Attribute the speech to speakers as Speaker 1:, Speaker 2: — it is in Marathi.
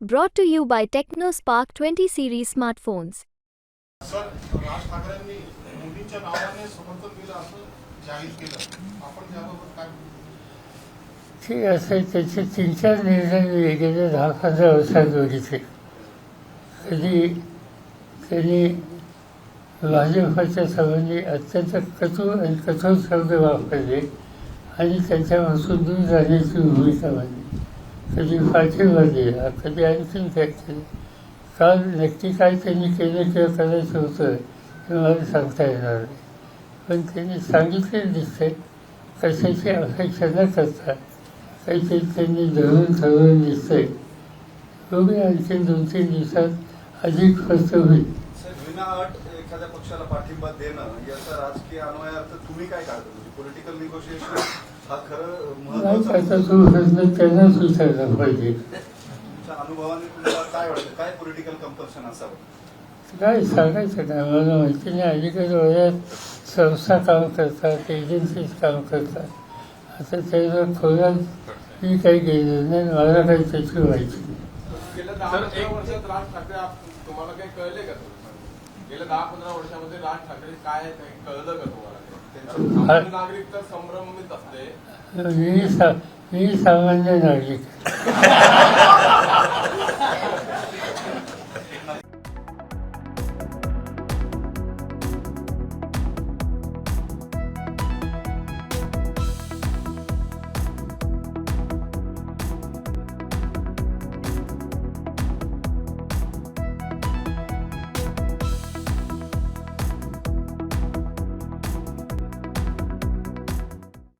Speaker 1: Brought to you by TechnoSpark 20 series smartphones.
Speaker 2: Sir Raj ठाकरेंनी मोदींच्या नावाने समर्थन दिलं असं जाहीर केलं आपण त्याबाबत काय
Speaker 3: ठीक असं त्याचे तीन चार निर्णय मी गेल्या दहा पंधरा वर्षात बघितले कधी त्यांनी भाजपच्या संबंधी अत्यंत कटू आणि कठोर शब्द वापरले आणि त्यांच्यापासून दूर राहण्याची भूमिका मांडली कधी पाठिंबा दिला कधी आणखीन काय काल नक्की काय त्यांनी केलं किंवा करायचं होतं हे मला सांगता येणार नाही. पण त्यांनी सांगितलेलं दिसतंय कशाची अपेक्षा न करता. काहीतरी त्यांनी धरून ठरवून दिसतंय बघूया आणखी दोन तीन दिवसात अधिक खर्च होईल.
Speaker 4: एखाद्या पक्षाला पाठिंबा देणं याचा राजकीय अन्वयार्थ तुम्ही काय काढता? म्हणजे पॉलिटिकल निगोशिएशन हा खरं
Speaker 3: महत्त्वाचा पाहिजे.
Speaker 4: तुमच्या अनुभवाने तुम्हाला काय वाटतं? काय पॉलिटिकल कंपल्शन असावं?
Speaker 3: काय सांगायचं काय? मला माहिती नाही. अलीकडे वयात संस्था काम करतात एजन्सीज काम करतात. आता त्याचं खोलात मी काही गेलेलं नाही मला काही त्याची माहिती नाही.
Speaker 5: गेल्या दहा वर्षात राज ठाकरे तुम्हाला काही कळले का? गेल्या दहा पंधरा वर्षामध्ये राज ठाकरे काय कळलं का तुम्हाला? नागरिक तर संभ्रमित असते.
Speaker 3: मी सामान्य नागरिक.